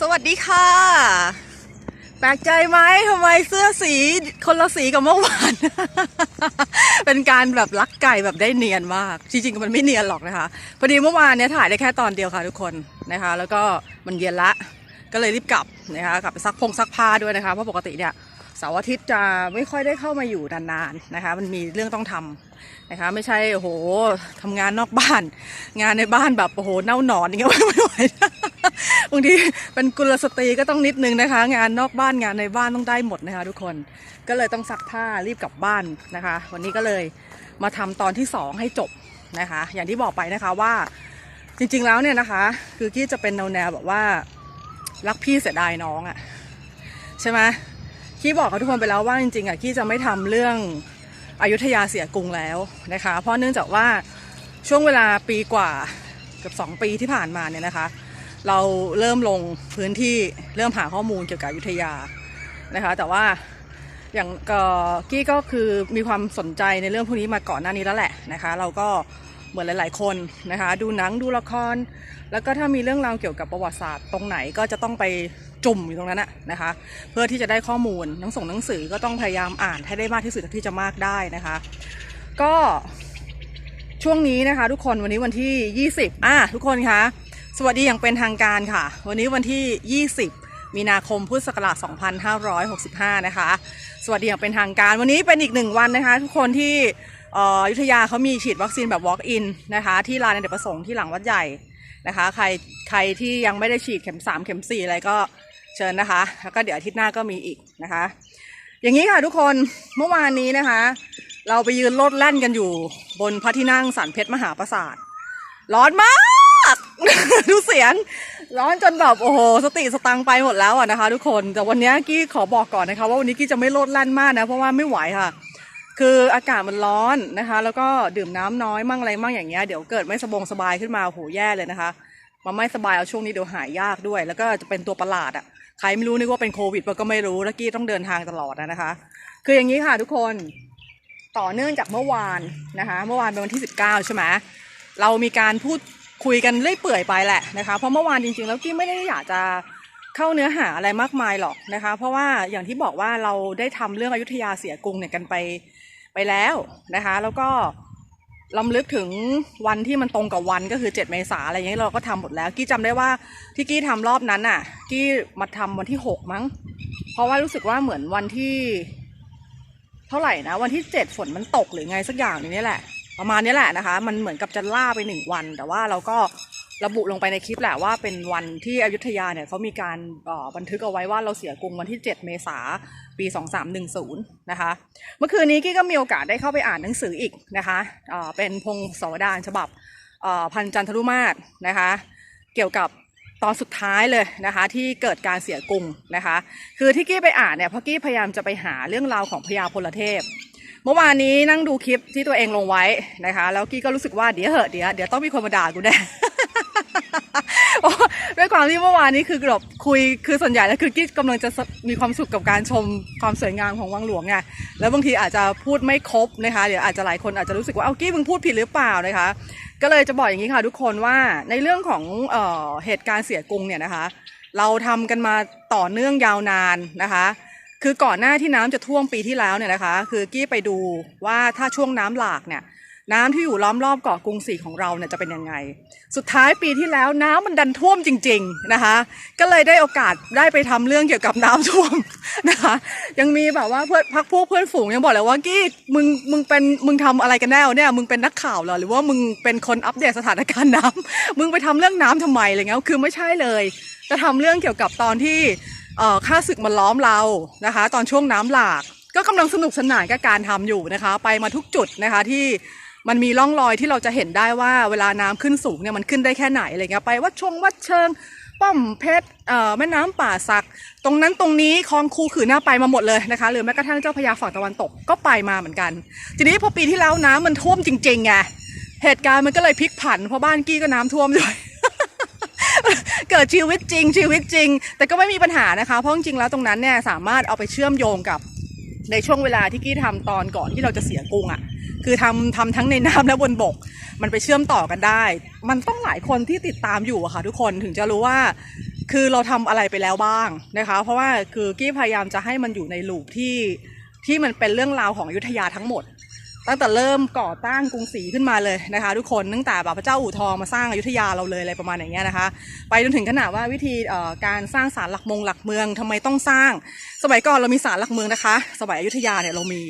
สวัสดีค่ะ แปลกใจไหมทำไมเสื้อสีคนละสีกับเมื่อวาน เป็นการแบบลักไก่แบบได้เนียนมาก จริงๆมันไม่เนียนหรอกนะคะ พอดีเมื่อวานเนี้ยถ่ายได้แค่ตอนเดียวค่ะทุกคนนะคะ แล้วก็มันเย็นละ ก็เลยรีบกลับนะคะกลับไปซักพงซักผ้าด้วยนะคะ เพราะปกติเนี่ย เสาร์อาทิตย์จะไม่ค่อยได้เข้ามาอยู่นานๆนะคะ มันมีเรื่องต้องทำนะคะ ไม่ใช่โอ้โหทำงานนอกบ้าน งานในบ้านแบบโอ้โหเน่าหนอนอย่างเงี้ยไม่ไหวบางทีเป็นกุลสตรีก็ต้องนิดนึงนะคะ งานนอกบ้านงานในบ้านต้องได้หมดนะคะ ทุกคนก็เลยต้องซักผ้ารีบกลับบ้านนะคะ วันนี้ก็เลยมาทำตอนที่สองให้จบนะคะ อย่างที่บอกไปนะคะว่าจริงๆแล้วเนี่ยนะคะ คือกี้จะเป็นแนวแนวแบบว่ารักพี่เสียดายน้องอะใช่ไหม กี้บอกกับทุกคนไปแล้วว่าจริงๆอะ่ะกี้จะไม่ทำเรื่องอยุธยาเสียกรุงแล้วนะคะ เพราะเนื่องจากว่าช่วงเวลาปีกว่าเกือบสองปีที่ผ่านมาเนี่ยนะคะ เราเริ่มลงพื้นที่เริ่มหาข้อมูลเกี่ยวกับอยุธยานะคะ แต่ว่าอย่างก็กี้ก็คือมีความสนใจในเรื่องพวกนี้มาก่อนหน้านี้แล้วแหละนะคะ เราก็เหมือนหลาย ๆ คนนะคะ ดูหนังดูละคร แล้วก็ถ้ามีเรื่องราวเกี่ยวกับประวัติศาสตร์ตรงไหนก็จะต้องไป จุ่มอยู่ตรงนั้นนะนะคะ เพื่อที่จะได้ข้อมูลนังส่งหนังสือก็ต้องพยายามอ่านให้ได้มากที่สุดเท่าที่จะมากได้นะคะ ก็ช่วงนี้นะคะ ทุกคนวันนี้วันที่ 20อะทุกคนคะสวัสดีอย่างเป็นทางการค่ะ วันนี้วันที่ 20 มีนาคมพุทธศักราช2565 นะคะ สวัสดีอย่างเป็นทางการ วันนี้เป็นอีกหนึ่งวันนะคะ ทุกคนที่อยุธยาเขามีฉีดวัคซีนแบบ walk in นะคะ ที่ลานอเนกประสงค์ที่หลังวัดใหญ่นะคะ ใครใครที่ยังไม่ได้ฉีดเข็ม 3 เข็ม 4 อะไรก็ เชิญนะคะ แล้วก็เดี๋ยวอาทิตย์หน้าก็มีอีกนะคะ อย่างนี้ค่ะทุกคนเมื่อวานนี้นะคะ เราไปยืนโลดแล่นกันอยู่ บนพระที่นั่งสันเพชรมหาปราสาทร้อนมาก ดูเสียง ร้อนจนแบบโอ้โหสติสตังไปหมดแล้วอะนะคะ ทุกคนแต่วันนี้กี้ขอบอกก่อนนะคะ ว่าวันนี้กี้จะไม่โลดแล่นมากนะ เพราะว่าไม่ไหวค่ะ คืออากาศมันร้อนนะคะ แล้วก็ดื่มน้ำน้อยมั่งอะไรมั่งอย่างเงี้ยเดี๋ยวเกิดไม่สบงสบายขึ้นมาโอ้โหแย่เลยนะคะ มาไม่สบายเอาช่วงนี้เดี๋ยวหายยากด้วย แล้วก็จะเป็นตัวประหลาดอะใครไม่รู้นึกว่าเป็นโควิดมันก็ไม่รู้แล้วกี้ต้องเดินทางตลอดนะนะคะ คืออย่างนี้ค่ะทุกคนต่อเนื่องจากเมื่อวานนะคะเมื่อวานเป็นวันที่ 19 ใช่ไหมเรามีการพูดคุยกันเรื่อยเปื่อยไปแหละนะคะเพราะเมื่อวานจริงๆ แล้วกี้ไม่ได้อยากจะเข้าเนื้อหาอะไรมากมายหรอกนะคะ เพราะว่าอย่างที่บอกว่าเราได้ทำเรื่องอยุธยาเสียกรุงเนี่ยกันไปไปแล้วนะคะ แล้วก็ ลำลึกถึงวันที่มันตรงกับวันก็คือ 7 เมษาอะไรอย่างเงี้ยเราก็ทำหมดแล้ว กี้จำได้ว่าที่กี้ทำรอบนั้นน่ะ กี้มาทำวันที่ 6 มั้ง เพราะว่ารู้สึกว่าเหมือนวันที่ เท่าไหร่นะ วันที่ 7 ฝนมันตกหรือไงสักอย่างนึงนี่แหละ ประมาณนี้แหละนะคะ มันเหมือนกับจะล่าไปหนึ่งวัน แต่ว่าเราก็ ระบุลงไปในคลิปแหละว่าเป็นวันที่อยุธยาเนี่ยเขามีการบันทึกเอาไว้ว่าเราเสียกรุงวันที่ 7 เมษาปี 2310 นะคะ เมื่อคืนนี้กี้ก็มีโอกาสได้เข้าไปอ่านหนังสืออีกนะคะเป็นพงศวดารฉบับพันจันทรุมาศนะคะ เกี่ยวกับตอนสุดท้ายเลยนะคะที่เกิดการเสียกรุงนะคะ คือที่กี้ไปอ่านเนี่ยพราะกี้พยายามจะไปหาเรื่องราวของพญาพลเทพ เมื่อวานนี้นั่งดูคลิปที่ตัวเองลงไว้นะคะ แล้วกี้ก็รู้สึกว่าเดี๋ยวเหอะเดี๋ยวเดี๋ยวต้องมีคนมาด่ากูแน่ด้วยความที่เมื่อวานนี้คือแบบคุยคือส่วนใหญ่แล้วคือกี้กำลังจะมีความสุขกับการชมความสวยงามของวังหลวงไงแล้วบางทีอาจจะพูดไม่ครบนะคะเดี๋ยวอาจจะหลายคนอาจจะรู้สึกว่าเอากี้มึงพูดผิดหรือเปล่านะคะ ก็เลยจะบอกอย่างนี้ค่ะทุกคนว่าในเรื่องของเออเหตุการณ์เสียกรุงเนี่ยนะคะ เราทำกันมาต่อเนื่องยาวนานนะคะ คือก่อนหน้าที่น้ำจะท่วมปีที่แล้วเนี่ยนะคะ คือกี้ไปดูว่าถ้าช่วงน้ำหลากเนี่ยน้ำที่อยู่ล้อมรอบเกาะกรุงศรีของเราเนี่ยจะเป็นยังไง สุดท้ายปีที่แล้วน้ำมันดันท่วมจริง ๆนะคะ ก็เลยได้โอกาสได้ไปทำเรื่องเกี่ยวกับน้ำท่วมนะคะ ยังมีแบบว่าเพื่อนพักพวกเพื่อนฝูงยังบอกเลยว่ากี้มึงมึงเป็นมึงทำอะไรกันแน่เนี่ยมึงเป็นนักข่าวเหรอหรือว่ามึงเป็นคนอัปเดตสถานการณ์น้ำมึงไปทำเรื่องน้ำทำไมอะไรเงี้ยคือไม่ใช่เลย จะทำเรื่องเกี่ยวกับตอนที่ ข้าศึกมันล้อมเรานะคะ ตอนช่วงน้ำหลาก ก็กำลังสนุกสนานกับการทำอยู่นะคะ ไปมาทุกจุดนะคะที่มันมีร่องรอยที่เราจะเห็นได้ว่าเวลาน้ำขึ้นสูงเนี่ยมันขึ้นได้แค่ไหนอะไรเงี้ยไปวัดชงวัดเชิง ป้อมเพชรเอ่อแม่น้ำป่าสัก ตรงนั้นตรงนี้คลองคูขือหน้าไปมาหมดเลยนะคะ หรือแม้กระทั่งเจ้าพระยาฝั่งตะวันตกก็ไปมาเหมือนกัน ทีนี้พอปีที่แล้วน้ำมันท่วมจริงๆไงเหตุการณ์มันก็เลยพลิกผันเพราะบ้านกี้ก็น้ำท่วมด้วย เกิดชีวิตจริง ชีวิตจริง แต่ก็ไม่มีปัญหานะคะ เพราะจริงๆแล้วตรงนั้นเนี่ยสามารถเอาไปเชื่อมโยงกับในช่วงเวลาที่กี้ทำตอนก่อนที่เราจะเสียกรุงอะ่ะ คือทำทำทั้งในน้ำและบนบก มันไปเชื่อมต่อกันได้ มันต้องหลายคนที่ติดตามอยู่อะค่ะ ทุกคนถึงจะรู้ว่า คือเราทำอะไรไปแล้วบ้างนะคะ เพราะว่าคือกี้พยายามจะให้มันอยู่ในลูปที่ที่มันเป็นเรื่องราวของอยุธยาทั้งหมด ตั้งแต่เริ่มก่อตั้งกรุงศรีขึ้นมาเลยนะคะ ทุกคนตั้งแต่แบบพระเจ้าอู่ทองมาสร้างอยุธยาเราเลยอะไรประมาณอย่างเงี้ยนะคะ ไปจนถึงขนาดว่าวิธีการสร้างศาลหลักมงหลักเมืองทำไมต้องสร้าง สมัยก่อนเรามีศาลหลักเมืองนะคะ สมัยอยุธยาเนี่ยเรามี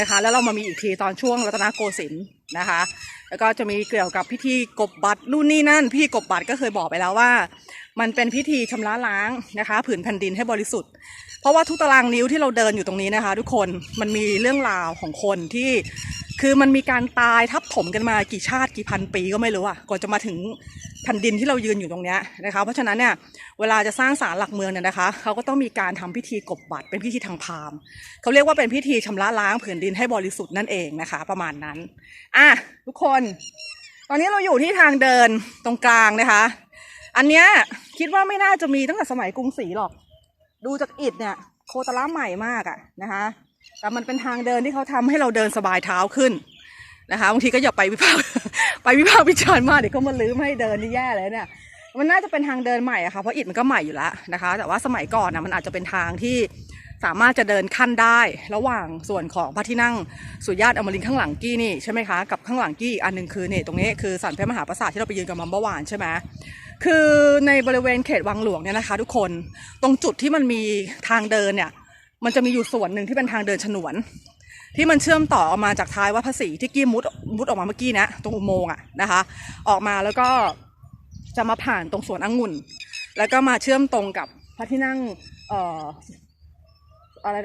นะคะ แล้วเรามามีอีกทีตอนช่วงรัตนโกสินทร์ นะคะ แล้วก็จะมีเกี่ยวกับพิธีกบบัตรนู่นนี่นั่นพี่กบบัตรก็เคยบอกไปแล้วว่า มันเป็นพิธีชำระล้างนะคะ ผืนแผ่นดินให้บริสุทธิ์ เพราะว่าทุกตารางนิ้วที่เราเดินอยู่ตรงนี้นะคะ ทุกคนมันมีเรื่องราวของคนที่ คือมันมีการตายทับถมกันมากี่ชาติกี่พันปีก็ไม่รู้อะกว่าจะมาถึงแผ่นดินที่เรายืนอยู่ตรงเนี้ยนะคะเพราะฉะนั้นเนี่ยเวลาจะสร้างศาลหลักเมืองเนี่ยนะคะเขาก็ต้องมีการทำพิธีกบบัตรเป็นพิธีทางพราหมณ์เขาเรียกว่าเป็นพิธีชำระล้างผืนดินให้บริสุทธิ์นั่นเองนะคะ ประมาณนั้นอะทุกคน ตอนนี้เราอยู่ที่ทางเดินตรงกลางนะคะ อันเนี้ยคิดว่าไม่น่าจะมีตั้งแต่สมัยกรุงศรีหรอก ดูจากอิฐเนี่ยโคตรละใหม่มากอะนะคะ แต่มันเป็นทางเดินที่เขาทำให้เราเดินสบายเท้าขึ้นนะคะบางทีก็อย่าไปวิพากษ์ไปวิพากษ์วิจารณ์มากเดี๋ยวเขามาลื้อไม่ให้เดินนี่แย่เลยเนี่ยมันน่าจะเป็นทางเดินใหม่อะค่ะเพราะอิฐมันก็ใหม่อยู่แล้วนะคะ แต่ว่าสมัยก่อนนะมันอาจจะเป็นทางที่สามารถจะเดินขั้นได้ ระหว่างส่วนของพระที่นั่งสุญาตอมรินข้างหลังกี้นี่ใช่ไหมคะกับข้างหลังกี้อันหนึ่งคือเนี่ยตรงนี้คือสันพชรมหาปราสาทที่เราไปยืนกับมัมเบอร์วานใช่ไหมคือในบริเวณเขตวังหลวงเนี่ยนะคะ ทุกคนตรงจุดที่มันมีทางเดินเนี่ย มันจะมีอยู่ส่วนหนึ่งที่เป็นทางเดินฉนวน ที่มันเชื่อมต่อออกมาจากท้ายวัดพระศรีที่กี้มุดมุดออกมาเมื่อกี้นะตรงอุโมงค์อะนะคะ ออกมาแล้วก็จะมาผ่านตรงสวนองุ่น แล้วก็มาเชื่อมตรงกับพระที่นั่งเอ่ออะไร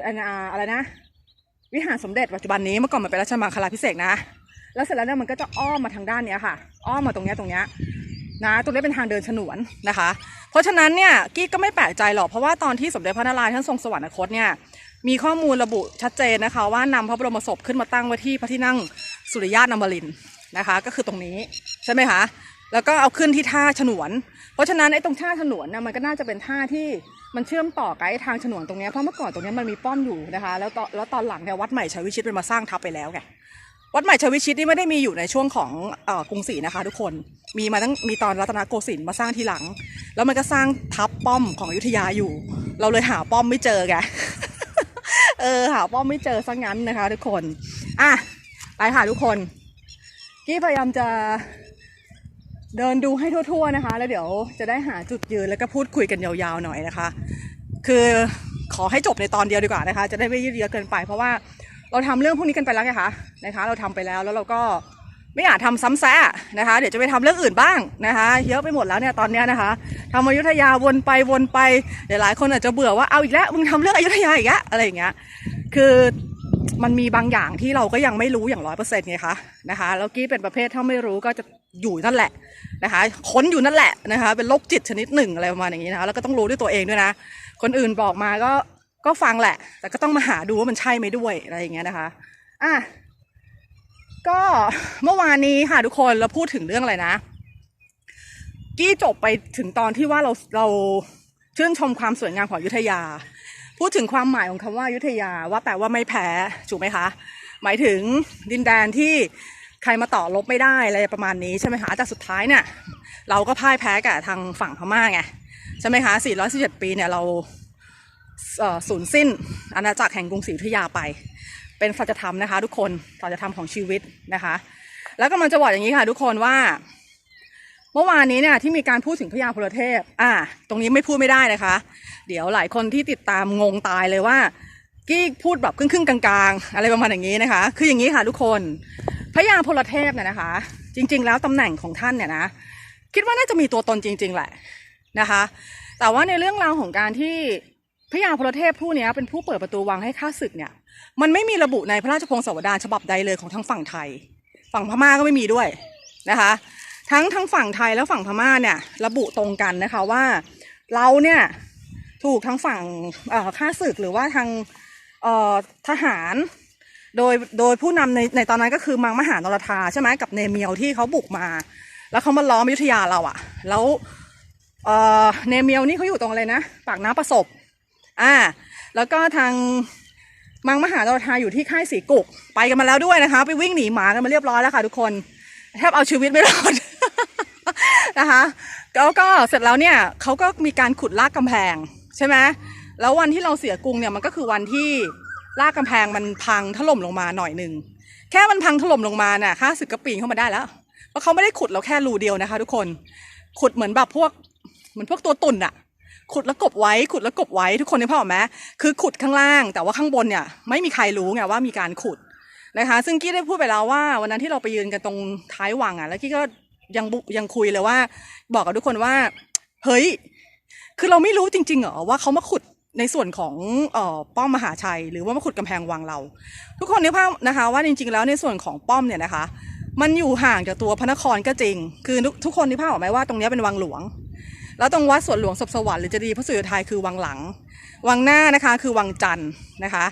อะไรนะ วิหารสมเด็จปัจจุบันนี้เมื่อก่อนมันเป็นราชมังคลาพิเศษนะแล้วเสร็จแล้วเนี่ยมันก็จะอ้อมมาทางด้านเนี้ยค่ะ อ้อมมาตรงเนี้ยตรงเนี้ย นะตรงนี้เป็นทางเดินฉนวนนะคะ เพราะฉะนั้นเนี่ยกี้ก็ไม่แปลกใจหรอก เพราะว่าตอนที่สมเด็จพระนารายณ์ท่านทรงสวรรคตเนี่ยมีข้อมูลระบุชัดเจนนะคะ ว่านำพระบรมศพขึ้นมาตั้งไว้ที่พระที่นั่งสุริยะนมรินทร์นะคะ ก็คือตรงนี้ใช่ไหมคะแล้วก็เอาขึ้นที่ท่าฉนวน เพราะฉะนั้นไอ้ตรงท่าฉนวนน่ะมันก็น่าจะเป็นท่าที่มันเชื่อมต่อกับไอ้ทางฉนวนตรงเนี้ยเพราะเมื่อก่อนตรงเนี้ยมันมีป้อมอยู่นะคะ แล้วตอนแล้วตอนหลังเนี่ยวัดใหม่ชัยวิชิตเป็นมาสร้างทับไปแล้วไง วัดใหม่ชวิชิตนี่ไม่ได้มีอยู่ในช่วงของอกรุงศรีนะคะ ทุกคนมีมาตั้งมีตอนรัตนโกสินทร์มาสร้างทีหลัง แล้วมันก็สร้างทับป้อมของอยุธยาอยู่ เราเลยหาป้อมไม่เจอไงเออหาป้อมไม่เจอซะงั้นนะคะ ทุกคนอะไปค่ะทุกคนกี้พยายามจะเดินดูให้ทั่ว ๆนะคะ แล้วเดี๋ยวจะได้หาจุดยืนแล้วก็พูดคุยกันยาวๆหน่อยนะคะ คือขอให้จบในตอนเดียวดีกว่านะคะ จะได้ไม่ยืดเยื้อเกินไป เพราะว่า เราทำเรื่องพวกนี้กันไปแล้วไงคะนะคะ เราทำไปแล้วแล้วเราก็ไม่อยากทำซ้ำแซะนะคะ เดี๋ยวจะไปทำเรื่องอื่นบ้างนะคะเยอะไปหมดแล้วเนี่ยตอนเนี้ยนะคะทำอยุธยาวนไปวนไปเดี๋ยวหลายคนอาจจะเบื่อว่าเอาอีกแล้วมึงทำเรื่องอยุธยาอีกแล้วอะไรอย่างเงี้ยคือมันมีบางอย่างที่เราก็ยังไม่รู้อย่างร้อยเปอร์เซ็นต์ไงคะนะคะแล้วกี้เป็นประเภทถ้าไม่รู้ก็จะอยู่นั่นแหละนะคะค้นอยู่นั่นแหละนะคะ เป็นโรคจิตชนิดหนึ่งอะไรประมาณอย่างนี้นะคะแล้วก็ต้องรู้ด้วยตัวเองด้วยนะ คนอื่นบอกมาก็ ก็ฟังแหละ แต่ก็ต้องมาหาดูว่ามันใช่ไหมด้วยอะไรอย่างเงี้ยนะคะอะก็เมื่อวานนี้ค่ะทุกคนเราพูดถึงเรื่องอะไรนะ กี้จบไปถึงตอนที่ว่าเราเราชื่นชมความสวยงามของยุธยา พูดถึงความหมายของคำว่ายุธยาว่าแปลว่าไม่แพ้ถูกไหมคะ หมายถึงดินแดนที่ใครมาต่อลบไม่ได้อะไรประมาณนี้ใช่ไหมคะแต่สุดท้ายเนี่ยเราก็พ่ายแพ้กับทางฝั่งพม่าไงใช่ไหมคะ417 ปีเนี่ยเรา สูญสิ้นอาณาจักรแห่งกรุงศรีอยุธยาไป เป็นสัจธรรมนะคะ ทุกคนสัจธรรมของชีวิตนะคะ แล้วก็มันจะบอกอย่างนี้ค่ะ ทุกคนว่า เมื่อวานนี้เนี่ยที่มีการพูดถึงพญาพลเทพ อ่า ตรงนี้ไม่พูดไม่ได้นะคะ เดี๋ยวหลายคนที่ติดตามงงตายเลยว่ากี้พูดแบบครึ่งๆกลางๆ อะไรประมาณอย่างนี้นะคะ คืออย่างนี้ค่ะทุกคนพญาพลเทพเนี่ยนะคะ จริง ๆ แล้วตำแหน่งของท่านเนี่ยนะ คิดว่าน่าจะมีตัวตนจริง ๆ แหละนะคะ แต่ว่าในเรื่องราวของการที่ พญาพลเทพผู้นี้เป็นผู้เปิดประตูวังให้ข้าศึกเนี่ย มันไม่มีระบุในพระราชพงศาวดารฉบับใดเลยของทั้งฝั่งไทย ฝั่งพม่าก็ไม่มีด้วยนะคะ ทั้งทั้งฝั่งไทยและฝั่งพม่าเนี่ยระบุตรงกันนะคะว่าเราเนี่ยถูกทั้งฝั่งข้าศึกหรือว่าทางทหาร โดยโดยผู้นำในในตอนนั้นก็คือมังมหานรธาใช่ไหมกับเนเมียวที่เขาบุกมา แล้วเขามาล้อมยุทธยาเราอะแล้วเอ่อเนเมียวนี่เขาอยู่ตรงอะไรนะ ปากน้ำประสบ อ่า แล้วก็ทางมังมหานรธาอยู่ที่ค่ายสีกุก ไปกันมาแล้วด้วยนะคะ ไปวิ่งหนีหมากันมาเรียบร้อยแล้วค่ะทุกคนแทบเอาชีวิตไม่รอดนะคะแล้วก็เสร็จแล้วเนี่ยเขาก็มีการขุดลากกำแพงใช่ไหมแล้ววันที่เราเสียกรุงเนี่ยมันก็คือวันที่ลากกำแพงมันพังถล่มลงมาหน่อยหนึ่งแค่มันพังถล่มลงมาน่ะข้าศึกก็ปีนเข้ามาได้แล้วเพราะเขาไม่ได้ขุดเราแค่รูเดียวนะคะ ทุกคนขุดเหมือนแบบพวกเหมือนพวกตัวตุ่นอะ ขุดแล้วกบไว้ ขุดแล้วกบไว้ ทุกคนได้ภาพออไหมคือขุดข้างล่าง แต่ว่าข้างบนเนี่ยไม่มีใครรู้ไงว่ามีการขุดนะคะ ซึ่งกี้ได้พูดไปแล้วว่า วันนั้นที่เราไปยืนกันตรงท้ายวังอะแล้วกี้ก็ยังบุยังคุยเลยว่า บอกกับทุกคนว่า เฮ้ย คือเราไม่รู้จริงๆเหรอว่าเขามาขุดในส่วนของออป้อมมหาชัย หรือว่ามาขุดกำแพงวังเรา ทุกคนนึกภาพนะคะ ว่าจริง ๆ แล้วในส่วนของป้อมเนี่ยนะคะ มันอยู่ห่างจากตัวพระนครก็จริง คือทุกทุกคนนึกภาพออกไหมว่าตรงเนี้ยเป็นวังหลวง แล้วตรงวัดสวนหลวงศพสวรรค์หรือจะดีพระสุริยไทยคือวังหลัง วังหน้านะคะคือวังจันทร์นะคะ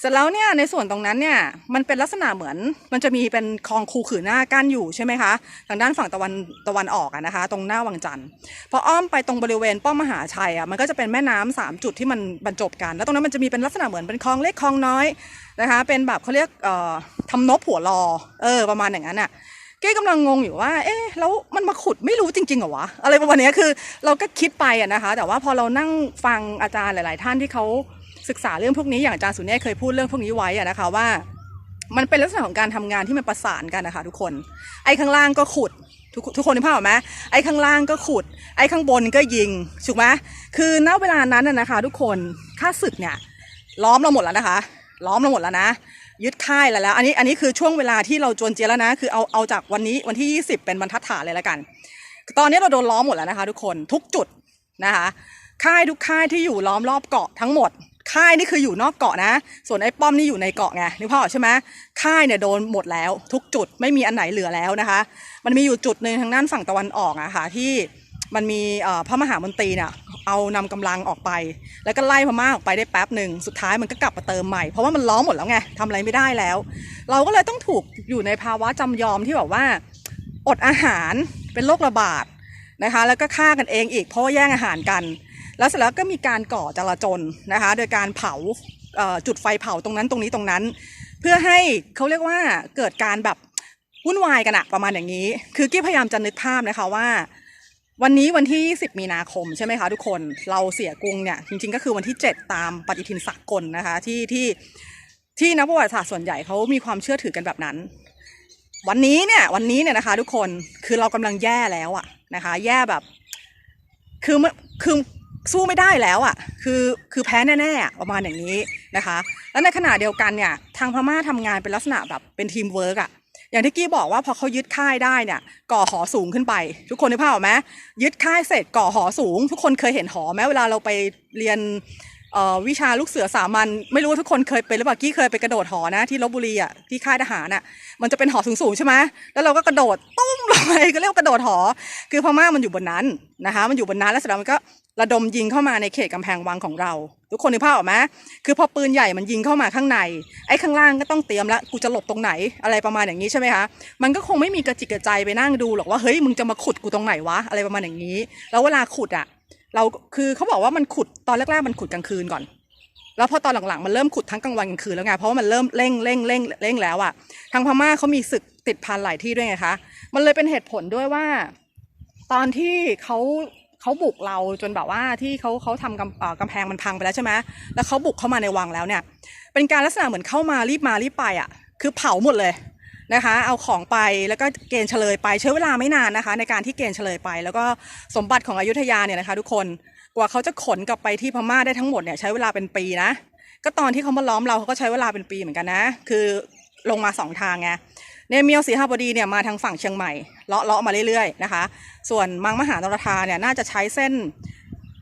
เสร็จแล้วเนี่ยในส่วนตรงนั้นเนี่ยมันเป็นลักษณะเหมือน มันจะมีเป็นคลองคูขือหน้ากั้นอยู่ใช่ไหมคะทางด้านฝั่งตะวันตะวันออกอะนะคะ ตรงหน้าวังจันทร์พออ้อมไปตรงบริเวณป้อมมหาชัยอะมันก็จะเป็นแม่น้ำสามจุดที่มันบรรจบกัน แล้วตรงนั้นมันจะมีเป็นลักษณะเหมือนเป็นคลองเล็กคลองน้อยนะคะ เป็นแบบเขาเรียกเอ่อทำนบหัวรอเออประมาณอย่างนั้นอะ เก้กำลังงงอยู่ว่า เอ๊ะแล้วมันมาขุดไม่รู้จริงๆเหรอวะอะไรประมาณนี้คือ เราก็คิดไปอะนะคะ แต่ว่าพอเรานั่งฟังอาจารย์หลาย ๆ ท่านที่เขาศึกษาเรื่องพวกนี้อย่างอาจารย์สุเนศเคยพูดเรื่องพวกนี้ไว้อะนะคะว่า มันเป็นลักษณะของการทำงานที่มันประสานกันนะคะทุกคนไอ้ข้างล่างก็ขุดทุกทุกคนนึกภาพออกไหมไอ้ข้างล่างก็ขุด ไอ้ข้างบนก็ยิงถูกไหมคือณเวลานั้นนะนะคะ ทุกคนข้าศึกเนี่ยล้อมเราหมดแล้วนะคะ ล้อมเราหมดแล้วนะ ยึดค่ายแล้วแล้ว อันนี้อันนี้คือช่วงเวลาที่เราจวนเจียแล้วนะ คือเอาเอาจากวันนี้วันที่ 20 เป็นบรรทัดฐานเลยแล้วกัน ตอนนี้เราโดนล้อมหมดแล้วนะคะ ทุกคนทุกจุดนะคะค่ายทุกค่ายที่อยู่ล้อมรอบเกาะทั้งหมด ค่ายนี่คืออยู่นอกเกาะนะ ส่วนไอ้ป้อมนี่อยู่ในเกาะไงนึกภาพออกใช่ไหมค่ายเนี่ยโดนหมดแล้ว ทุกจุดไม่มีอันไหนเหลือแล้วนะคะ มันมีอยู่จุดหนึ่งทางด้านฝั่งตะวันออกอะค่ะที่มันมีพระมหามนตรีเนี่ย เอานำกำลังออกไป แล้วก็ไล่พม่าออกไปได้แป๊บหนึ่งสุดท้ายมันก็กลับมาเติมใหม่เพราะว่ามันล้อมหมดแล้วไงทำอะไรไม่ได้แล้ว เราก็เลยต้องถูกอยู่ในภาวะจำยอมที่แบบว่า อดอาหารเป็นโรคระบาดนะคะ แล้วก็ฆ่ากันเองอีกเพราะว่าแย่งอาหารกัน แล้วเสร็จแล้วก็มีการก่อจลาจลนะคะ โดยการเผาจุดไฟเผาตรงนั้นตรงนี้ตรงนั้น เพื่อให้เขาเรียกว่าเกิดการแบบวุ่นวายกันอะประมาณอย่างนี้ คือกี้พยายามจะนึกภาพนะคะว่า วันนี้วันที่ 10 มีนาคมใช่ไหมคะทุกคนเราเสียกรุงเนี่ยจริงๆก็คือวันที่ 7 ตามปฏิทินสากลนะคะที่ที่ที่นักประวัติศาสตร์ส่วนใหญ่เขามีความเชื่อถือกันแบบนั้น วันนี้เนี่ยวันนี้เนี่ยนะคะ ทุกคนคือเรากำลังแย่แล้วอะนะคะ แย่แบบ คือมันคือสู้ไม่ได้แล้วอะ่ะ คือคือแพ้แน่ๆประมาณอย่างนี้นะคะ แล้วในขณะเดียวกันเนี่ยทางพม่าทำงานเป็นลักษณะแบบเป็นทีมเวิร์กอะ อย่างที่กี้บอกว่าพอเขายึดค่ายได้เนี่ย ก่อหอสูงขึ้นไป ทุกคนนึกภาพออกไหมยึดค่ายเสร็จก่อหอสูง ทุกคนเคยเห็นหอไหมเวลาเราไปเรียนวิชาลูกเสือสามัญไม่รู้ว่าทุกคนเคยเป็นหรือเปล่ากี้เคยไปกระโดดหอนะที่ลบบุรีอะที่ค่ายทหารอะมันจะเป็นหอสูงๆใช่ไหมแล้วเราก็กระโดดตุ้มลงไปก็เรียกว่ากระโดดหอ คือพม่ามันอยู่บนนั้นนะคะ มันอยู่บนนั้นแล้วเสร็จแล้วมันก็ ระดมยิงเข้ามาในเขตกำแพงวังของเรา ทุกคนนึกภาพออกไหมคือพอปืนใหญ่มันยิงเข้ามาข้างใน ไอ้ข้างล่างก็ต้องเตรียมละกูจะหลบตรงไหนอะไรประมาณอย่างนี้ใช่ไหมคะมันก็คงไม่มีกระจิกกระใจไปนั่งดูหรอกว่าเฮ้ยมึงจะมาขุดกูตรงไหนวะอะไรประมาณอย่างนี้ แล้วเวลาขุดอะเราคือเขาบอกว่ามันขุดตอนแรกๆมันขุดกลางคืนก่อน แล้วพอตอนหลังๆมันเริ่มขุดทั้งกลางวันกลางคืนแล้วไงเพราะว่ามันเริ่มเร่งเร่งเร่งเร่งแล้วอะทางพม่าเขามีศึกติดพันหลายที่ด้วยไงคะมันเลยเป็นเหตุผลด้วยว่า ตอนที่เขา เขาบุกเราจนแบบว่าที่เขาเขาทำกำกำแพงมันพังไปแล้วใช่ไหมแล้วเขาบุกเข้ามาในวังแล้วเนี่ย เป็นการลักษณะเหมือนเข้ามารีบมารีบไปอะ คือเผาหมดเลยนะคะ เอาของไปแล้วก็เกณฑ์เฉลยไปใช้เวลาไม่นานนะคะ ในการที่เกณฑ์เฉลยไป แล้วก็สมบัติของอยุธยาเนี่ยนะคะ ทุกคนกว่าเขาจะขนกลับไปที่พม่าได้ทั้งหมดเนี่ยใช้เวลาเป็นปีนะ ก็ตอนที่เขามาล้อมเราเขาก็ใช้เวลาเป็นปีเหมือนกันนะ คือลงมาสองทางไง เนเมียวสีหบดีเนี่ยมาทางฝั่งเชียงใหม่เลาะเลาะมาเรื่อยๆนะคะ ส่วนมังมหานรธาเนี่ยน่าจะใช้เส้น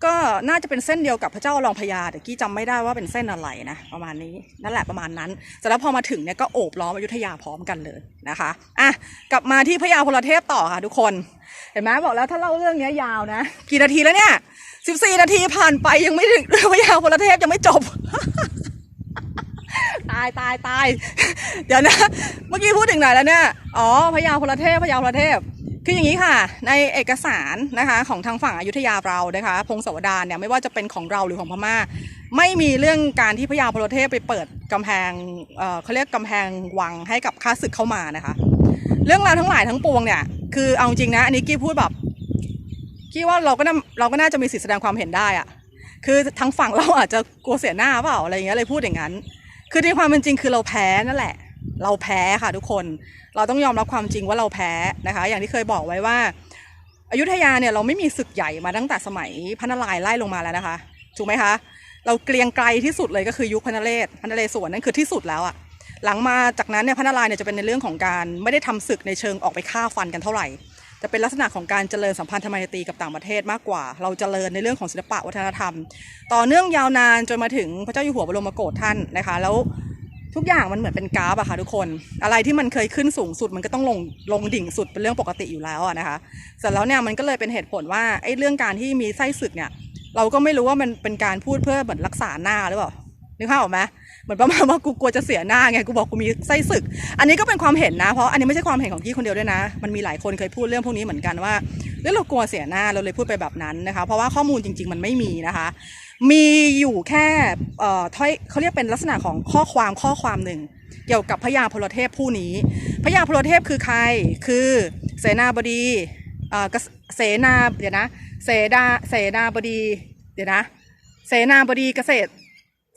ก็น่าจะเป็นเส้นเดียวกับพระเจ้ารองพญาแต่กี้จำไม่ได้ว่าเป็นเส้นอะไรนะประมาณนี้นั่นแหละประมาณนั้นเสร็จแล้วพอมาถึงเนี่ยก็โอบล้อมอยุธยาพร้อมกันเลยนะคะอะกลับมาที่พญาพลเทพต่อค่ะทุกคน เห็นไหมบอกแล้วถ้าเล่าเรื่องเนี้ยยาวนะ กี่นาทีแล้วเนี่ยสิบสี่นาทีผ่านไปยังไม่ถึงพญาพลเทพยังไม่จบ ตายตายตาย เดี๋ยวนะ เมื่อกี้พูดถึงไหนแล้วเนี่ย อ๋อพญาพลเทพพญาพลเทพ คืออย่างนี้ค่ะ ในเอกสารนะคะของทางฝั่งอยุธยาเรานะคะ พงศาวดารเนี่ยไม่ว่าจะเป็นของเราหรือของพม่า ไม่มีเรื่องการที่พญาพลเทพไปเปิดกำแพงเอ่อเขาเรียกกำแพงวังให้กับข้าศึกเข้ามานะคะ เรื่องราวทั้งหลายทั้งปวงเนี่ย คือเอาจริงนะ อันนี้กี้พูดแบบคิดว่าเราก็น่าเราก็น่าจะมีสิทธิแสดงความเห็นได้อะคือทางฝั่งเราอาจจะกลัวเสียหน้าเปล่าอะไรอย่างเงี้ยเลยพูดอย่างนั้น คือในความเป็นจริงคือเราแพ้นั่นแหละ เราแพ้ค่ะทุกคน เราต้องยอมรับความจริงว่าเราแพ้นะคะ อย่างที่เคยบอกไว้ว่าอยุธยาเนี่ยเราไม่มีศึกใหญ่มาตั้งแต่สมัยพระนารายณ์ไล่ลงมาแล้วนะคะ ถูกไหมคะ เราเกรียงไกรที่สุดเลยก็คือยุคพระนเรศพระนเรศวรนั่นคือที่สุดแล้วอะหลังมาจากนั้นเนี่ยพระนารายณ์เนี่ยจะเป็นในเรื่องของการไม่ได้ทำศึกในเชิงออกไปฆ่าฟันกันเท่าไหร่ จะเป็นลักษณะของการเจริญสัมพันธไมตรีกับต่างประเทศมากกว่า เราเจริญในเรื่องของศิลปะวัฒนธรรม ต่อเนื่องยาวนานจนมาถึงพระเจ้าอยู่หัวบรมโกศท่านนะคะ แล้วทุกอย่างมันเหมือนเป็นกราฟอะค่ะทุกคน อะไรที่มันเคยขึ้นสูงสุดมันก็ต้องลงลงดิ่งสุดเป็นเรื่องปกติอยู่แล้วอะนะคะเสร็จแล้วเนี่ยมันก็เลยเป็นเหตุผลว่าไอ้เรื่องการที่มีไส้ศึกเนี่ย เราก็ไม่รู้ว่ามันเป็นการพูดเพื่อเหมือนรักษาหน้าหรือเปล่านึกภาพออกไหม เหมือนประมาณว่ากูกลัวจะเสียหน้าไงกูบอกกูมีไส้ศึก อันนี้ก็เป็นความเห็นนะเพราะอันนี้ไม่ใช่ความเห็นของกี้คนเดียวด้วยนะ มันมีหลายคนเคยพูดเรื่องพวกนี้เหมือนกันว่าเรื่องเรากลัวเสียหน้าเราเลยพูดไปแบบนั้นนะคะ เพราะว่าข้อมูลจริง ๆ มันไม่มีนะคะ มีอยู่แค่เอ่อถ้อยเขาเรียกเป็นลักษณะของข้อความข้อความหนึ่งเกี่ยวกับพญาพลเทพผู้นี้พญาพลเทพคือใครคือเสนาบดีเอ่อกษเสนาเดี๋ยวนะเสดาเสนาบดีเดี๋ยวนะเสนาบดีเกษตร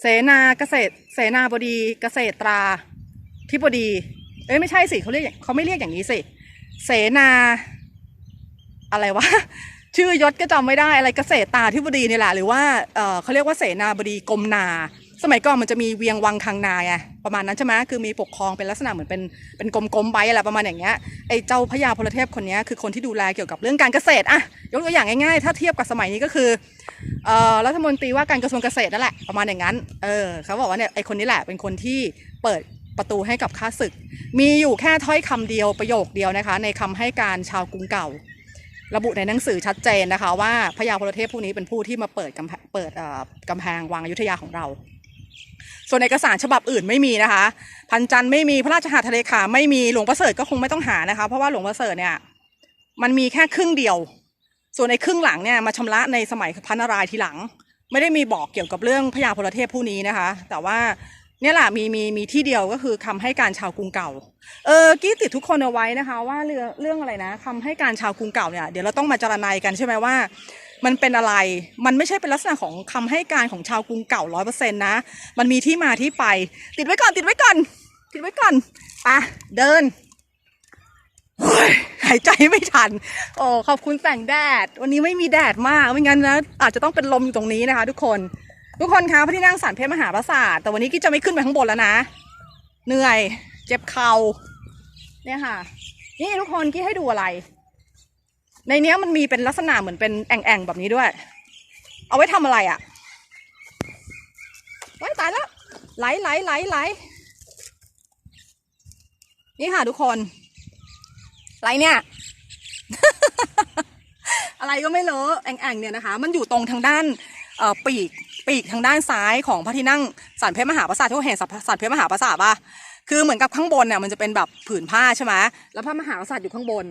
เสนาเกษตร เสนาบดีเกษตราธิบดี เอ้ยไม่ใช่สิเขาเรียกเขาไม่เรียกอย่างนี้สิ เสนา อะไรวะ ชื่อยศก็จำไม่ได้อะไรเกษตรตาธิบดีนี่แหละหรือว่าเเขาเรียกว่าเสนาบดีกรมนา สมัยก่อนมันจะมีเวียงวังคังนาไงประมาณนั้นใช่ไหมคือมีปกครองเป็นลักษณะเหมือนเป็นเป็นกรมๆไปอะไรประมาณอย่างเงี้ยไอ้เจ้าพญาพลเทพคนนี้คือคนที่ดูแลเกี่ยวกับเรื่องการเกษตรอะยกตัวอย่างง่ายๆ ถ้าเทียบกับสมัยนี้ก็คือเอ่อรัฐมนตรีว่าการกระทรวงเกษตรนั่นแหละประมาณอย่างนั้นเออเขาบอกว่าเนี่ยไอ้คนนี้แหละเป็นคนที่เปิดประตูให้กับข้าศึก มีอยู่แค่ถ้อยคำเดียวประโยคเดียวนะคะ ในคำให้การชาวกรุงเก่า ระบุในหนังสือชัดเจนนะคะ ว่าพญาพลเทพผู้นี้เป็นผู้ที่มาเปิดกำเปิดกำแพงวังอยุธยาของเรา ส่วนเอกสารฉบับอื่นไม่มีนะคะ พันจันไม่มีพระราชหัตถเลขาไม่มีหลวงประเสริฐก็คงไม่ต้องหานะคะ เพราะว่าหลวงประเสริฐเนี่ยมันมีแค่ครึ่งเดียว ส่วนในครึ่งหลังเนี่ยมาชำระในสมัยพระนารายทีหลัง ไม่ได้มีบอกเกี่ยวกับเรื่องพญาพลเทพผู้นี้นะคะ แต่ว่าเนี่ยแหละมีมีมีที่เดียวก็คือคำให้การชาวกรุงเก่า เออกี้ติดทุกคนเอาไว้นะคะ ว่าเรื่องเรื่องอะไรนะคำให้การชาวกรุงเก่าเนี่ยเดี๋ยวเราต้องมาจารณากันใช่ไหมว่า มันเป็นอะไร มันไม่ใช่เป็นลักษณะของคำให้การของชาวกรุงเก่าร้อยเปอร์เซ็นต์นะ มันมีที่มาที่ไป ติดไว้ก่อนติดไว้ก่อน ติดไว้ก่อนไปะเดินโอ้ยหายใจไม่ทัน โอ้ขอบคุณแสงแดด วันนี้ไม่มีแดดมาก ไม่งั้นนะอาจจะต้องเป็นลมอยู่ตรงนี้นะคะ ทุกคน ทุกคนคะพระที่นั่งสารเพชรมหาปราสาท แต่วันนี้กิ๊จะไม่ขึ้นไปข้างบนแล้วนะ เหนื่อย เจ็บเข่า เนี่ยค่ะ นี่ทุกคนกี้ให้ดูอะไร ในเนี้ยมันมีเป็นลักษณะเหมือนเป็นแอ่งๆแบบนี้ด้วย เอาไว้ทำอะไรอะ่ะว้ตายแล้วไหลไหลไหลไหลนี่ค่ะทุกคนไหลเนี่ย อะไรก็ไม่รู้แอ่งๆเนี่ยนะคะ มันอยู่ตรงทางด้านเอ่อปีกปีกทางด้านซ้ายของพระที่นั่งสันเพชรมหาปราสาทที่เขาเห็นสันเพชรมหาปราสาทป่ะคือเหมือนกับข้างบนเนี่ยมันจะเป็นแบบผืนผ้าใช่ไหมแล้วพระมหากษัตริย์อยู่ข้างบน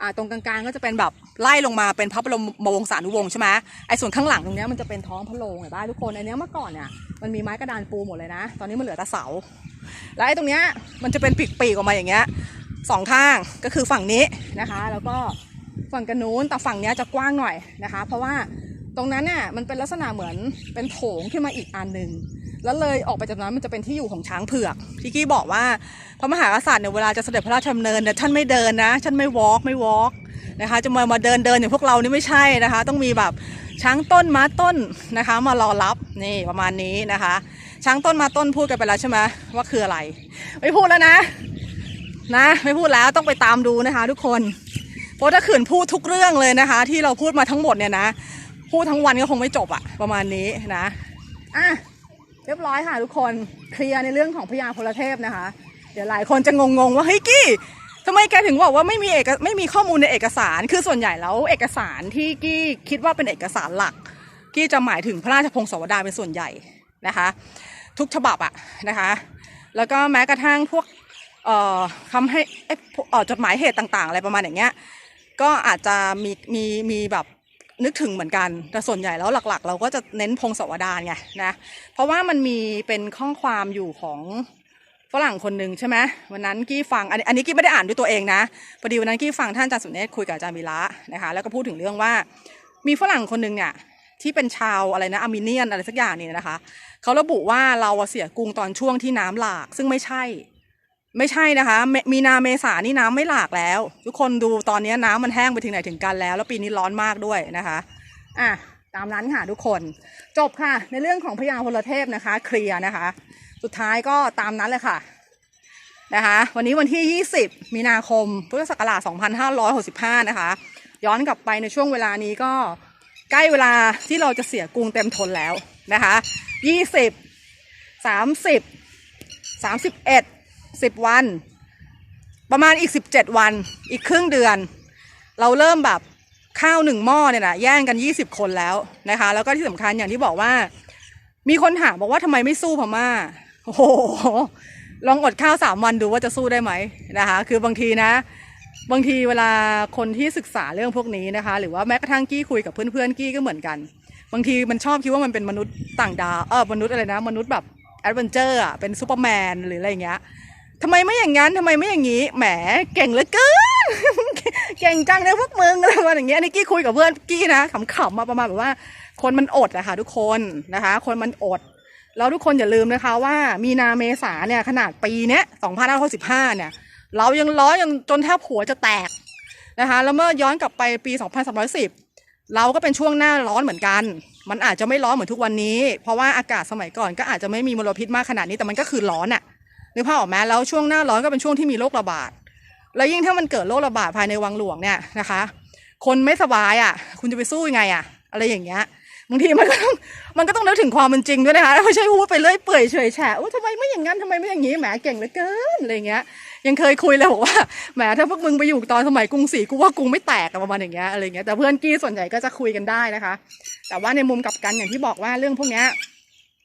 อ่าตรงกลางๆก็จะเป็นแบบไล่ลงมาเป็นพระบรมวงศานุวงศ์ใช่ไหมไอ้ส่วนข้างหลังตรงเนี้ยมันจะเป็นท้องพระโรงเห็นป่ะทุกคนไอ้เนี้ยเมื่อก่อนเนี่ยมันมีไม้กระดานปูหมดเลยนะ ตอนนี้มันเหลือแต่เสา แล้วไอ้ตรงเนี้ยมันจะเป็นปีกๆออกมาอย่างเงี้ยสองข้างก็คือฝั่งนี้นะคะ แล้วก็ฝั่งกันนู้นแต่ฝั่งเนี้ยจะกว้างหน่อยนะคะ เพราะว่าตรงนั้นเนี่ยมันเป็นลักษณะเหมือนเป็นโถงขึ้นมาอีกอันหนึ่ง แล้วเลยออกไปจากนั้นมันจะเป็นที่อยู่ของช้างเผือกที่กี้บอกว่าพระมหากษัตริย์เนี่ยเวลาจะเสด็จพระราชดำเนินเนี่ยท่านไม่เดินนะท่านไม่วอล์กไม่วอล์กนะคะจะมามาเดินเดินอย่างพวกเรานี่ไม่ใช่นะคะ ต้องมีแบบช้างต้นม้าต้นนะคะ มารอรับนี่ประมาณนี้นะคะ ช้างต้นม้าต้นพูดกันไปแล้วใช่ไหมว่าคืออะไร ไม่พูดแล้วนะนะ ไม่พูดแล้วต้องไปตามดูนะคะ ทุกคนเพราะถ้าขืนพูดทุกเรื่องเลยนะคะ ที่เราพูดมาทั้งหมดเนี่ยนะพูดทั้งวันก็คงไม่จบอะประมาณนี้นะอะ เรียบร้อยค่ะทุกคนเคลียร์ในเรื่องของพญาพลเทพนะคะ เดี๋ยวหลายคนจะงงๆว่าเฮ้ยกี้ทำไมแกถึงบอกว่าไม่มีเอกไม่มีข้อมูลในเอกสารคือส่วนใหญ่แล้วเอกสารที่กี้คิดว่าเป็นเอกสารหลัก กี้จะหมายถึงพระราชพงศาวดารเป็นส่วนใหญ่นะคะ ทุกฉบับอะนะคะ แล้วก็แม้กระทั่งพวกเอ่อคำให้ออจดหมายเหตุต่างๆ อะไรประมาณอย่างเงี้ยก็อาจจะมีมีมีแบบ นึกถึงเหมือนกัน แต่ส่วนใหญ่แล้วหลักๆ เราก็จะเน้นพงศาวดารไงนะ เพราะว่ามันมีเป็นข้อความอยู่ของฝรั่งคนหนึ่งใช่ไหมวันนั้นกี้ฟัง อันนี้กี้ไม่ได้อ่านด้วยตัวเองนะพอดีวันนั้นกี้ฟังท่านอาจารย์สุเนศคุยกับอาจารย์วีระนะคะ แล้วก็พูดถึงเรื่องว่ามีฝรั่งคนหนึ่งเนี่ยที่เป็นชาวอะไรนะอาร์เมเนียนอะไรสักอย่างนี่นะคะ เขาระบุว่าเราเสียกรุงตอนช่วงที่น้ำหลาก ซึ่งไม่ใช่ ไม่ใช่นะคะเมมีนาเมษานี่น้ำไม่หลากแล้ว ทุกคนดูตอนนี้น้ำมันแห้งไปถึงไหนถึงกันแล้ว แล้วปีนี้ร้อนมากด้วยนะคะอะตามนั้นค่ะทุกคนจบค่ะ ในเรื่องของพญาพลเทพนะคะ เคลียร์นะคะ สุดท้ายก็ตามนั้นเลยค่ะนะคะวันนี้วันที่ 20 มีนาคม พุทธศักราช 2565 นะคะ ย้อนกลับไปในช่วงเวลานี้ก็ใกล้เวลาที่เราจะเสียกรุงเต็มทนแล้วนะคะ 20 30 31 10วัน ประมาณอีก17วัน อีกครึ่งเดือน เราเริ่มแบบข้าวหนึ่งหม้อเนี่ยนะแย่งกัน20คนแล้วนะคะ แล้วก็ที่สำคัญอย่างที่บอกว่า มีคนถามบอกว่าทำไมไม่สู้พม่า โอ้โห ลองอดข้าวสามวันดูว่าจะสู้ได้ไหมนะคะ คือบางทีนะ บางทีเวลาคนที่ศึกษาเรื่องพวกนี้นะคะ หรือว่าแม้กระทั่งกี้คุยกับเพื่อนๆกี้ก็เหมือนกันบางทีมันชอบคิดว่ามันเป็นมนุษย์ต่างดาวเออมนุษย์อะไรนะ มนุษย์แบบแอดเวนเจอร์อะเป็นซูเปอร์แมนหรืออะไรอย่างเงี้ย ทำไมไม่อย่างนั้นทำไมไม่อย่างนี้ แหม เก่งเหลือเกิน เก่งจังเลยพวกมึงอะไรประมาณอย่างเงี้ยอันนี่กี้คุยกับเพื่อนกี้นะขำๆมาประมาณแบบว่า คนมันอดอะค่ะทุกคนนะคะ คนมันอด แล้วทุกคนอย่าลืมนะคะว่ามีนาเมษาเนี่ยขนาดปีเนี้ย2565เนี่ย เรายังร้อนยังจนแทบหัวจะแตกนะคะ แล้วเมื่อย้อนกลับไปปี2310เราก็เป็นช่วงหน้าร้อนเหมือนกัน มันอาจจะไม่ร้อนเหมือนทุกวันนี้ เพราะว่าอากาศสมัยก่อนก็อาจจะไม่มีมลพิษมากขนาดนี้แต่มันก็คือร้อนอะ นึกภาพออกไหมแล้วช่วงหน้าร้อนก็เป็นช่วงที่มีโรคระบาด แล้วยิ่งถ้ามันเกิดโรคระบาดภายในวังหลวงเนี่ยนะคะ คนไม่สบายอะ คุณจะไปสู้ยังไงอะ อะไรอย่างเงี้ยบางทีมันก็ต้องมันก็ต้องนึกถึงความเป็นจริงด้วยนะคะไม่ใช่พูดไปเรื่อยเปื่อยเฉยแฉะว่าทำไมไม่อย่างนั้นทำไมไม่อย่างนี้แหมเก่งเหลือเกินอะไรเงี้ย ยังเคยคุยเลยบอกว่าแหมถ้าพวกมึงไปอยู่ตอนสมัยกรุงศรีกูว่ากรุงไม่แตกประมาณอย่างเงี้ยอะไรเงี้ยแต่เพื่อนกี้ส่วนใหญ่ก็จะคุยกันได้นะคะ แต่ว่าในมุมกลับกันอย่างที่บอกว่าเรื่องพวกเนี้ย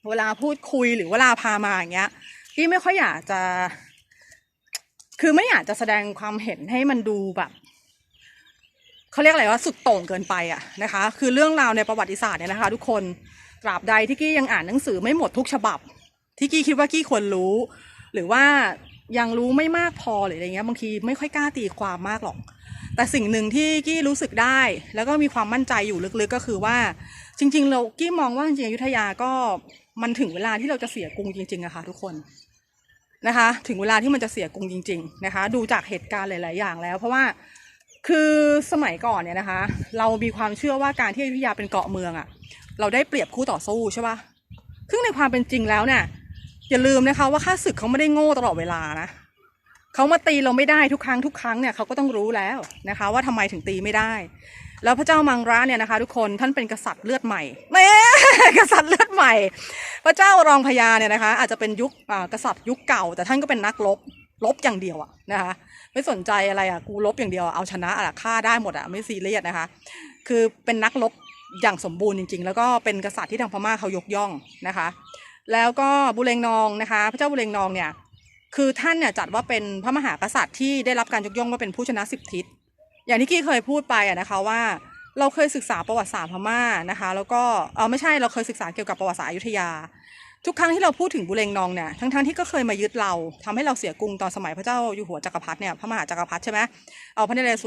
เวลาพูดคุยหรือเวลาพามาอย่างเงี้ย กี้ไม่ค่อยอยากจะ คือไม่อยากจะแสดงความเห็นให้มันดูแบบเขาเรียกอะไรว่าสุดโต่งเกินไปอะนะคะ คือเรื่องราวในประวัติศาสตร์เนี่ยนะคะ ทุกคนตราบใดที่กี้ยังอ่านหนังสือไม่หมดทุกฉบับ ที่กี้คิดว่ากี้ควรรู้ หรือว่ายังรู้ไม่มากพอหรืออะไรเงี้ยบางทีไม่ค่อยกล้าตีความมากหรอก แต่สิ่งหนึ่งที่กี้รู้สึกได้ แล้วก็มีความมั่นใจอยู่ลึกๆก็คือว่า จริง ๆ เรากี้มองว่าจริงๆอยุธยาก็ มันถึงเวลาที่เราจะเสียกรุงจริงๆอะค่ะทุกคนนะคะ ถึงเวลาที่มันจะเสียกรุงจริง ๆ นะคะ ดูจากเหตุการณ์หลาย ๆ อย่างแล้ว เพราะว่าคือสมัยก่อนเนี่ยนะคะ เรามีความเชื่อว่าการที่อยุธยาเป็นเกาะเมืองอะเราได้เปรียบคู่ต่อสู้ใช่ปะซึ่งในความเป็นจริงแล้วเนี่ยอย่าลืมนะคะว่าข้าศึกเขาไม่ได้โง่ตลอดเวลานะเขามาตีเราไม่ได้ทุกครั้งทุกครั้งเนี่ยเขาก็ต้องรู้แล้วนะคะ ว่าทำไมถึงตีไม่ได้ แล้วพระเจ้ามังระเนี่ยนะคะ ทุกคนท่านเป็นกษัตริย์เลือดใหม่แม่กษัตริย์เลือดใหม่ พระเจ้ารองพญาเนี่ยนะคะ อาจจะเป็นยุคกษัตริย์ยุคเก่า แต่ท่านก็เป็นนักรบรบอย่างเดียวอะนะคะไม่สนใจอะไรอะกูรบอย่างเดียวเอาชนะอะฆ่าได้หมดอะไม่ซีเรียสนะคะ คือเป็นนักรบอย่างสมบูรณ์จริง ๆ แล้วก็เป็นกษัตริย์ที่ทางพม่าเขายกย่องนะคะ แล้วก็บุเรงนองนะคะ พระเจ้าบุเรงนองเนี่ยคือท่านเนี่ยจัดว่าเป็นพระมหากษัตริย์ที่ได้รับการยกย่องว่าเป็นผู้ชนะสิบทิศ อย่างที่กี้เคยพูดไปอะนะคะว่าเราเคยศึกษาประวัติศาสตร์พม่านะคะ แล้วก็เออไม่ใช่เราเคยศึกษาเกี่ยวกับประวัติศาสตร์อยุธยา ทุกครั้งที่เราพูดถึงบุเรงนองเนี่ยทั้งๆที่ก็เคยมายึดเราทำให้เราเสียกรุงตอนสมัยพระเจ้าอยู่หัวจักรพรรดิเนี่ยพระมหาจักรพรรดิใช่ไหมเอาพระนเรศวร